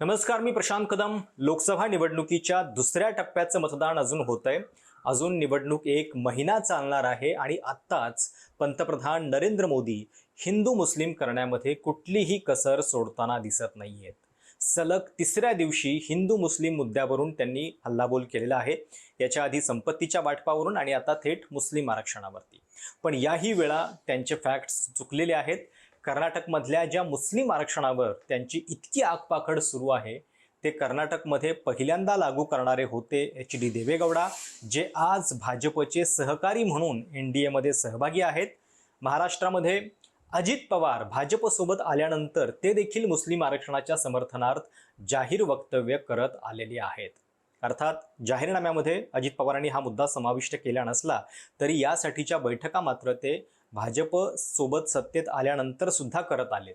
नमस्कार मी प्रशांत कदम. लोकसभा निवडणुकीच्या दुसऱ्या टप्प्याचं मतदान अजून होत आहे अजून निवडणूक एक महिना चालणार आहे आणि आत्ताच पंतप्रधान नरेंद्र मोदी हिंदू मुस्लिम करण्यामध्ये कुठलीही कसर सोडताना दिसत नाहीयेत. सलग तिसऱ्या दिवशी हिंदू मुस्लिम मुद्द्यावरून त्यांनी हल्लाबोल केलेला आहे. याच्या आधी संपत्तीच्या वाटपावरून आणि आता थेट मुस्लिम आरक्षणावरती. पण याही वेळा त्यांचे फॅक्ट्स चुकलेले आहेत. कर्नाटकमधल्या ज्या मुस्लिम आरक्षणावर त्यांची इतकी आगपाखड सुरू आहे ते कर्नाटकमध्ये पहिल्यांदा लागू करणारे होते एच डी देवेगौडा जे आज भाजपचे सहकारी म्हणून एन डी एमध्ये सहभागी आहेत. महाराष्ट्रामध्ये अजित पवार भाजपसोबत आल्यानंतर ते देखील मुस्लिम आरक्षणाच्या समर्थनार्थ जाहीर वक्तव्य करत आलेले आहेत. अर्थात जाहीरनाम्यामध्ये अजित पवारांनी हा मुद्दा समाविष्ट केला नसला तरी यासाठीच्या बैठका मात्र ते भाजप सोबत सत्तेत आल्यानंतर सुद्धा करत आलेत.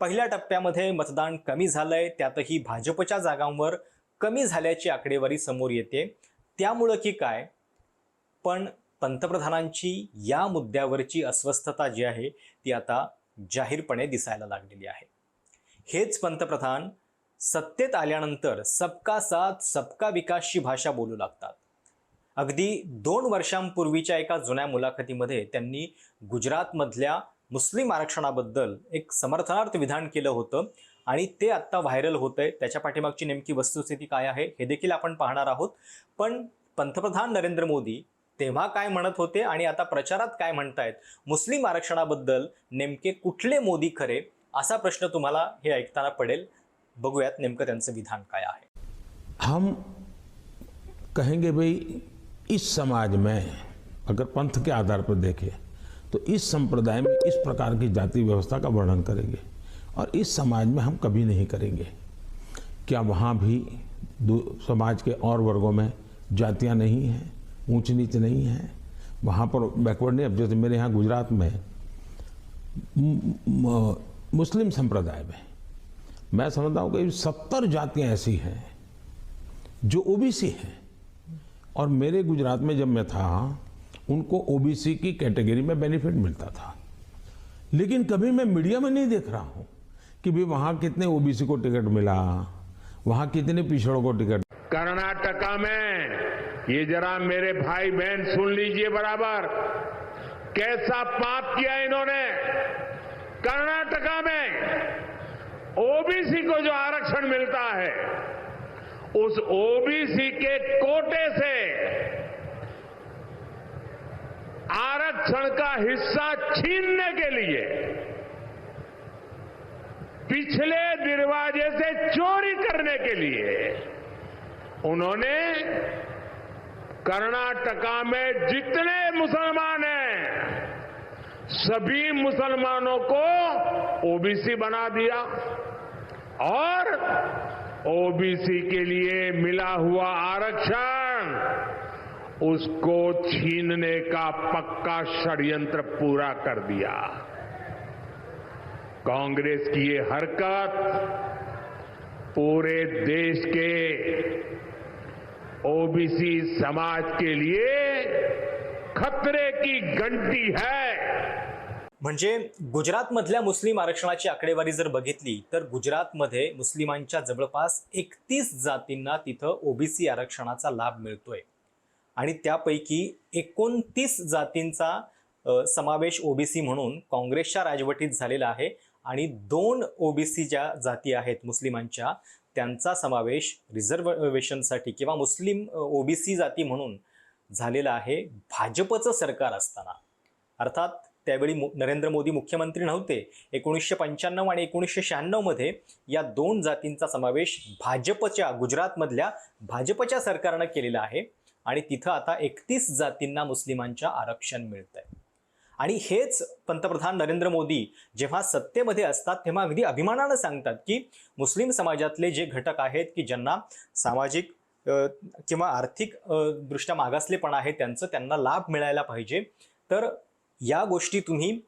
पहिल्या टप्प्यामध्ये मतदान कमी झालंय त्यातही भाजपच्या जागांवर कमी झाल्याची आकडेवारी समोर येते. त्यामुळं की काय? पण पंतप्रधानांची या मुद्द्यावरची अस्वस्थता जी आहे ती आता जाहीरपणे दिसायला लागलेली आहे. हेच पंतप्रधान सत्तेत आल्यानंतर सबका साथ सबका विकासची भाषा बोलू लागतात. अगदी दोन वर्षांपूर्वीच्या एका जुन्या मुलाखतीमध्ये त्यांनी गुजरातमधल्या मुस्लिम आरक्षणाबद्दल एक समर्थनार्थ विधान केलं होतं आणि ते आत्ता व्हायरल होत आहे. त्याच्या पाठीमागची नेमकी वस्तुस्थिती काय आहे हे देखील आपण पाहणार आहोत. पण पंतप्रधान नरेंद्र मोदी तेव्हा काय म्हणत होते आणि आता प्रचारात काय म्हणतायत? मुस्लिम आरक्षणाबद्दल नेमके कुठले मोदी खरे? असा प्रश्न तुम्हाला हे ऐकताना पडेल. बघूयात नेमकं त्यांचं विधान काय आहे. हम कहेंगे भाई इस समाज में, अगर पंथ के आधार पर देखें तो इस संप्रदाय में इस प्रकार की जाति व्यवस्था का वर्णन करेंगे। और इस समाज में हम कभी नहीं करेंगे। क्या वहाँ भी समाज के और वर्गों में जातियाँ नहीं हैं ऊंच नीच नहीं है? वहाँ पर बैकवर्ड नहीं, अब जैसे मेरे यहाँ गुजरात में, मुस्लिम संप्रदाय में, मैं समझता हूँ कि सत्तर जातियाँ ऐसी हैं, जो ओबीसी हैं। और मेरे गुजरात में जब मैं था, उनको ओबीसी की कैटेगरी में बेनिफिट मिलता था। लेकिन कभी मैं मीडिया में नहीं देख रहा हूँ कि भाई वहाँ कितने ओबीसी को टिकट मिला, वहाँ कितने पिछड़ों को टिकट कर्नाटका में, ये जरा मेरे भाई बहन सुन लीजिए बराबर। कैसा पाप किया इन्होंने? कर्नाटका में ओबीसी को जो आरक्षण मिलता है उस ओबीसी के कोटे से आरक्षण का हिस्सा छीनने के लिए पिछले दरवाजे से चोरी करने के लिए उन्होंने कर्नाटका में जितने मुसलमान हैं, सभी मुसलमानों को ओबीसी बना दिया और ओबीसी के लिए मिला हुआ आरक्षण, उसको छीनने का पक्का षड्यंत्र पूरा कर दिया। कांग्रेस की ये हरकत पूरे देश के ओबीसी समाज के लिए खतरे की घंटी है। म्हणजे गुजरातमधल्या मुस्लिम आरक्षणाची आकडेवारी जर बघितली तर गुजरातमध्ये मुस्लिमांच्या जवळपास एकतीस जातींना तिथं ओबीसी आरक्षणाचा लाभ मिळतोय. आणि त्यापैकी एकोणतीस जातींचा समावेश ओबीसी म्हणून काँग्रेसच्या राजवटीत झालेला आहे आणि दोन ओबीसी ज्या जाती आहेत मुस्लिमांच्या त्यांचा समावेश रिझर्वेशनसाठी किंवा मुस्लिम ओबीसी जाती म्हणून झालेला आहे भाजपचं सरकार असताना. अर्थात त्यावेळी मो- नरेंद्र मोदी मुख्यमंत्री नव्हते. एकोणीसशे पंच्याण्णव आणि एकोणीसशे शहाण्णवमध्ये या दोन जातींचा समावेश भाजपच्या गुजरातमधल्या भाजपच्या सरकारनं केलेला आहे. आणि तिथं आता एकतीस जातींना मुस्लिमांच्या आरक्षण मिळतं आहे आणि हेच पंतप्रधान नरेंद्र मोदी जेव्हा सत्तेमध्ये असतात तेव्हा अगदी अभिमानानं सांगतात की मुस्लिम समाजातले जे घटक आहेत की ज्यांना सामाजिक किंवा आर्थिक दृष्ट्या मागासलेपणा आहे त्यांचं त्यांना लाभ मिळायला पाहिजे. तर या गोष्टी तुम्ही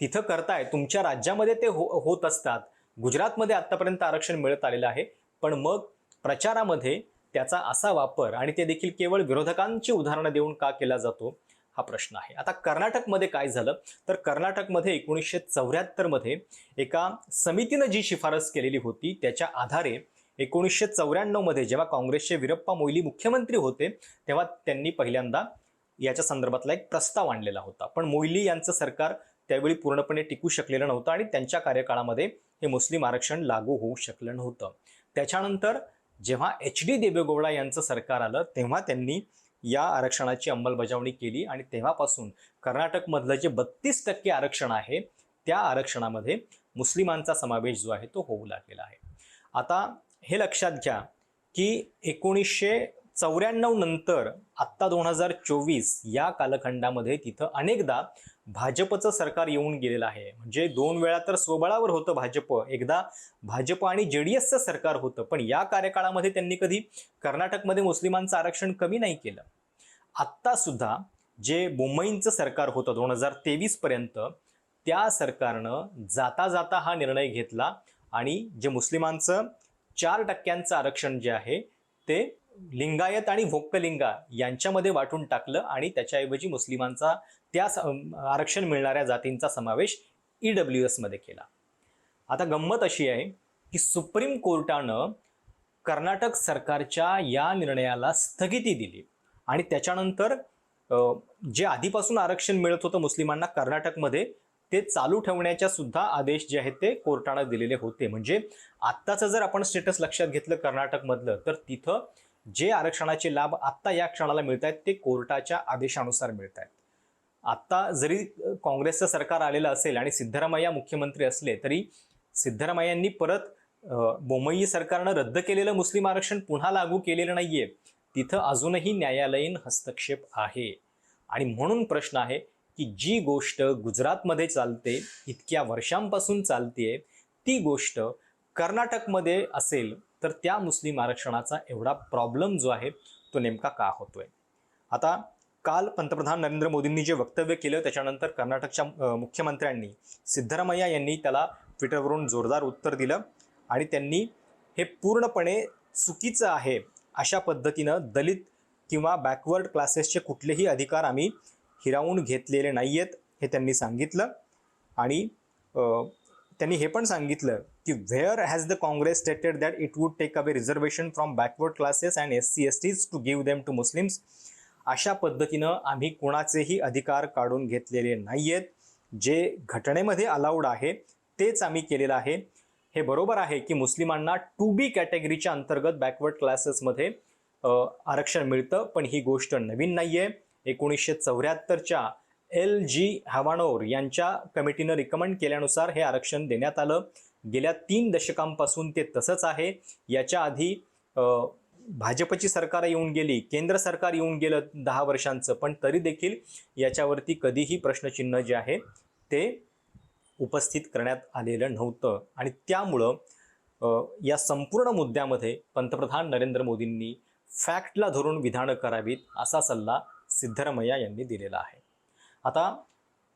तिथं करताय तुमच्या राज्यामध्ये ते हो होत असतात. गुजरातमध्ये आत्तापर्यंत आरक्षण मिळत आलेलं आहे. पण मग प्रचारामध्ये त्याचा असा वापर आणि ते देखील केवळ विरोधकांची उदाहरणं देऊन का केला जातो हा प्रश्न आहे. आता कर्नाटकमध्ये काय झालं? तर कर्नाटकमध्ये एकोणीसशे चौऱ्याहत्तरमध्ये एका समितीनं जी शिफारस केलेली होती त्याच्या आधारे एकोणीसशे चौऱ्याण्णवमध्ये जेव्हा काँग्रेसचे वीरप्पा मोईली मुख्यमंत्री होते तेव्हा त्यांनी पहिल्यांदा याच्या संदर्भातला एक प्रस्ताव आणलेला होता. पण मोहिली यांचं सरकार त्यावेळी पूर्णपणे टिकू शकलेलं नव्हतं आणि त्यांच्या कार्यकाळामध्ये हे मुस्लिम आरक्षण लागू होऊ शकलं नव्हतं. त्याच्यानंतर जेव्हा एच डी देवेगौडा यांचं सरकार आलं तेव्हा त्यांनी या आरक्षणाची अंमलबजावणी केली आणि तेव्हापासून कर्नाटकमधलं जे बत्तीस टक्के आरक्षण आहे त्या आरक्षणामध्ये मुस्लिमांचा समावेश जो आहे तो होऊ लागलेला आहे. आता हे लक्षात घ्या की एकोणीसशे चौऱ्याण्णव नंतर आत्ता दोन हजार चोवीस या कालखंडामध्ये तिथं अनेकदा भाजपचं सरकार येऊन गेलेलं आहे. म्हणजे दोन वेळा तर स्वबळावर होतं भाजप एकदा भाजप आणि जे डी एसचं सरकार होतं. पण या कार्यकाळामध्ये त्यांनी कधी कर्नाटकमध्ये मुस्लिमांचं आरक्षण कमी नाही केलं. आत्तासुद्धा जे मुंबईंचं सरकार होतं दोन हजार तेवीसपर्यंत त्या सरकारनं जाता जाता हा निर्णय घेतला आणि जे मुस्लिमांचं चार टक्क्यांचं आरक्षण जे आहे ते लिंगायत आणि भोक्कलिंगा यांच्यामध्ये वाटून टाकलं आणि त्याच्याऐवजी मुस्लिमांचा त्या आरक्षण मिळणाऱ्या जातींचा समावेश ई डब्ल्यू एसमध्ये केला. आता गंमत अशी आहे की सुप्रीम कोर्टानं कर्नाटक सरकारच्या या निर्णयाला स्थगिती दिली आणि त्याच्यानंतर जे आधीपासून आरक्षण मिळत होतं मुस्लिमांना कर्नाटकमध्ये ते चालू ठेवण्याच्या सुद्धा आदेश जे आहेत ते कोर्टानं दिलेले होते. म्हणजे आत्ताचं जर आपण स्टेटस लक्षात घेतलं कर्नाटकमधलं तर तिथं जे आरक्षणाचे लाभ आत्ता या क्षणाला मिळत आहेत ते कोर्टाच्या आदेशानुसार मिळत आहेत आत्ता जरी काँग्रेसचं सरकार आलेलं असेल आणि सिद्धरामय्या मुख्यमंत्री असले तरी सिद्धरामय्यांनी परत बोमई सरकारनं रद्द केलेलं मुस्लिम आरक्षण पुन्हा लागू केलेलं नाहीये. तिथं अजूनही न्यायालयीन हस्तक्षेप आहे. आणि म्हणून प्रश्न आहे की जी गोष्ट गुजरातमध्ये चालते इतक्या वर्षांपासून चालतेय ती गोष्ट कर्नाटकमध्ये असेल तर त्या मुस्लिम आरक्षणाचा एवढा प्रॉब्लेम जो आहे तो नेमका का होतोय? आता काल पंतप्रधान नरेंद्र मोदींनी जे वक्तव्य केलं त्याच्यानंतर कर्नाटकच्या मुख्यमंत्र्यांनी सिद्धरामय्या यांनी त्याला ट्विटरवरून जोरदार उत्तर दिलं आणि त्यांनी हे पूर्णपणे चुकीचं आहे अशा पद्धतीनं दलित किंवा बॅकवर्ड क्लासेसचे कुठलेही अधिकार आम्ही हिरावून घेतलेले नाही आहेत हे त्यांनी सांगितलं. आणि त्यांनी हे पण सांगितलं की where has the Congress stated that it would take away reservation from backward classes and S C S Ts to give them to Muslims अशा पद्धतीनं आम्ही कोणाचेही अधिकार काढून घेतलेले नाही आहेत जे घटनेमध्ये अलाउड आहे तेच आम्ही केलेलं आहे. हे बरोबर आहे की मुस्लिमांना टू बी कॅटेगरीच्या अंतर्गत बॅकवर्ड क्लासेसमध्ये आरक्षण मिळतं पण ही गोष्ट नवीन नाही आहे एकोणीसशे चौऱ्याहत्तरच्या एल जी हवानोर यांच्या कमिटीनं रिकमेंड केल्यानुसार हे आरक्षण देण्यात आलं. गेल्या तीन दशकांपासून ते तसंच आहे. याच्या आधी भाजपची सरकार येऊन गेली केंद्र सरकार येऊन गेलं दहा वर्षांचं पण तरी देखील याच्यावरती कधीही प्रश्नचिन्ह जे आहे ते उपस्थित करण्यात आलेलं नव्हतं. आणि त्यामुळं या संपूर्ण मुद्द्यामध्ये पंतप्रधान नरेंद्र मोदींनी फॅक्टला धरून विधानं करावीत असा सल्ला सिद्धरामय्या यांनी दिलेला आहे. आता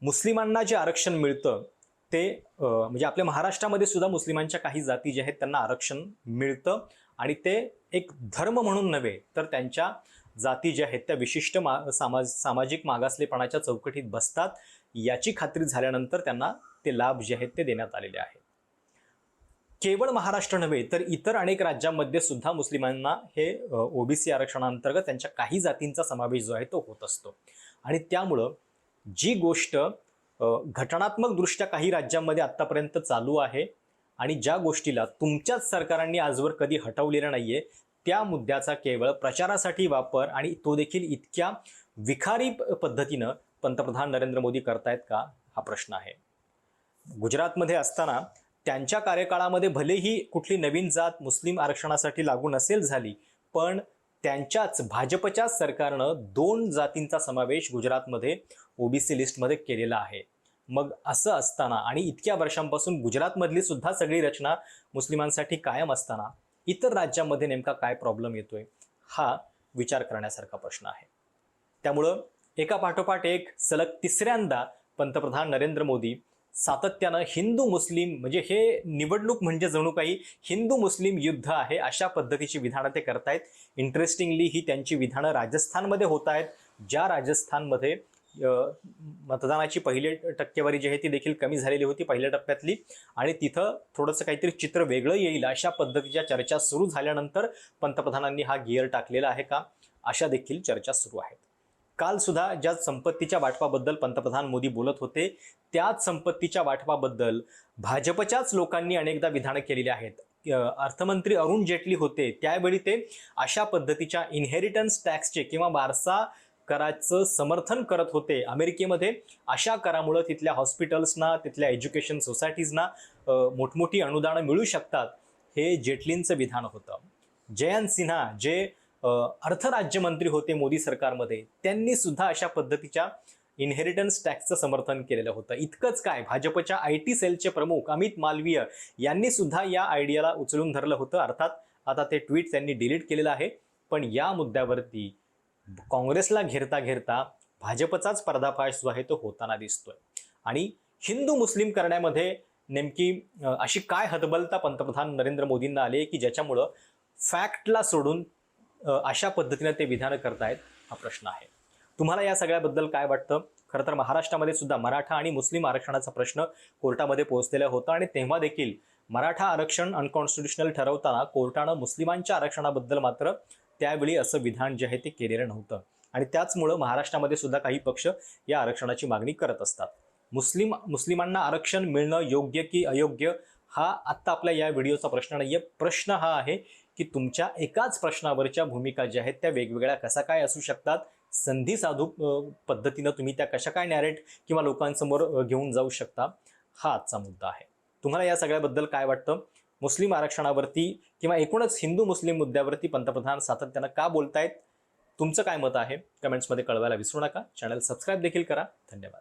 मुस्लिमांना जे आरक्षण मिळतं ते म्हणजे आपल्या महाराष्ट्रामध्ये सुद्धा मुस्लिमांच्या काही जाती ज्या आहेत त्यांना आरक्षण मिळतं आणि ते एक धर्म म्हणून नव्हे तर त्यांच्या जाती ज्या आहेत त्या विशिष्ट मा सामाज सामाजिक मागासलेपणाच्या चौकटीत बसतात. याची खात्री झाल्यानंतर त्यांना ते लाभ जे आहेत ते देण्यात आलेले आहेत. केवळ महाराष्ट्र नव्हे तर इतर अनेक राज्यांमध्ये सुद्धा मुस्लिमांना हे ओबीसी आरक्षणाअंतर्गत त्यांच्या काही जातींचा समावेश जो आहे तो होत असतो. आणि त्यामुळं जी गोष्ट घटनात्मकदृष्ट्या काही राज्यांमध्ये आत्तापर्यंत चालू आहे आणि ज्या गोष्टीला तुमच्याच सरकारांनी आजवर कधी हटवलेलं नाही आहे त्या मुद्द्याचा केवळ प्रचारासाठी वापर आणि तो देखील इतक्या विखारी प- पद्धतीनं पंतप्रधान नरेंद्र मोदी करतायत का हा प्रश्न आहे. गुजरातमध्ये असताना त्यांच्या कार्यकाळामध्ये भलेही कुठली नवीन जात मुस्लिम आरक्षणासाठी लागू नसेल झाली पण त्यांच्याच भाजपच्याच सरकारनं दोन जातींचा समावेश गुजरातमध्ये ओबीसी लिस्टमध्ये केलेला आहे. मग असं असताना आणि इतक्या वर्षांपासून गुजरातमधली सुद्धा सगळी रचना मुस्लिमांसाठी कायम असताना इतर राज्यांमध्ये नेमका काय प्रॉब्लेम येतोय? हा विचार करण्यासारखा प्रश्न आहे. त्यामुळं एका पाठोपाठ एक सलग तिसऱ्यांदा पंतप्रधान नरेंद्र मोदी सातत्यानं हिंदू मुस्लिम म्हणजे हे निवडणूक म्हणजे जणू काही हिंदू मुस्लिम युद्ध आहे अशा पद्धतीची विधानं ते करतायत. इंटरेस्टिंगली ही त्यांची विधानं राजस्थानमध्ये होत आहेत. ज्या राजस्थानमध्ये मतदानाची पहिली टक्केवारी जी आहे ती देखील कमी झालेली होती पहिल्या टप्प्यातली. आणि तिथं थोडंसं काहीतरी चित्र वेगळं येईल अशा पद्धतीच्या चर्चा सुरू झाल्यानंतर पंतप्रधानांनी हा गिअर टाकलेला आहे का? अशा देखील चर्चा सुरू आहेत. कालसुद्धा ज्या संपत्तीच्या वाटपाबद्दल पंतप्रधान मोदी बोलत होते त्याच संपत्तीच्या वाटपाबद्दल भाजपच्याच लोकांनी अनेकदा विधानं केलेली आहेत. अर्थमंत्री अरुण जेटली होते त्यावेळी ते अशा पद्धतीच्या इनहेरिटन्स टॅक्सचे किंवा वारसा कराचं समर्थन करत होते. अमेरिकेमध्ये अशा करामुळं तिथल्या हॉस्पिटल्सना तिथल्या एज्युकेशन सोसायटीजना मोठमोठी अनुदानं मिळू शकतात हे जेटलींचं विधान होतं. जयंत सिन्हा जे अर्थराज्यमंत्री होते मोदी सरकारमध्ये त्यांनी सुद्धा अशा पद्धतीच्या इनहेरिटन्स टॅक्सचं समर्थन केलेलं होतं. इतकंच काय भाजपच्या आय टी सेलचे प्रमुख अमित मालवीय यांनी सुद्धा या आयडियाला उचलून धरलं होतं. अर्थात आता ते ट्विट त्यांनी डिलीट केलेलं आहे. पण या मुद्द्यावरती काँग्रेसला घेरता घेरता भाजपचाच पर्दाफाश जो आहे तो होताना दिसतोय. आणि हिंदू मुस्लिम करण्यामध्ये नेमकी अशी काय हतबलता पंतप्रधान नरेंद्र मोदींना आली की ज्याच्यामुळं फॅक्टला सोडून अशा पद्धतीने ते विधानं करतायत हा प्रश्न आहे. तुम्हाला या सगळ्याबद्दल काय वाटतं? खरं तर महाराष्ट्रामध्ये सुद्धा मराठा आणि मुस्लिम आरक्षणाचा प्रश्न कोर्टामध्ये पोहोचलेला होता आणि तेव्हा देखील मराठा आरक्षण अनकॉन्स्टिट्युशनल ठरवताना कोर्टानं मुस्लिमांच्या आरक्षणाबद्दल मात्र त्यावेळी असं विधान जे आहे ते केलेलं नव्हतं. आणि त्याचमुळं महाराष्ट्रामध्ये सुद्धा काही पक्ष या आरक्षणाची मागणी करत असतात. मुस्लिम मुस्लिमांना आरक्षण मिळणं योग्य की अयोग्य हा आत्ता आपल्या या व्हिडिओचा प्रश्न नाही आहे प्रश्न हा आहे की तुमच्या एकाच प्रश्नावरच्या भूमिका ज्या आहेत त्या वेगवेगळ्या कसा काय असू शकतात? संधी साधू पद्धतीनं तुम्ही त्या कशा काय नॅरेट किंवा लोकांसमोर घेऊन जाऊ शकता? हा आजचा मुद्दा आहे. तुम्हाला या सगळ्याबद्दल काय वाटतं? मुस्लिम आरक्षणावरती किंवा एकूणच हिंदू मुस्लिम मुद्द्यावरती पंतप्रधान सातत्यानं का बोलतायत? तुमचं काय मत आहे? कमेंट्समध्ये कळवायला विसरू नका. चॅनल सबस्क्राईब देखील करा. धन्यवाद.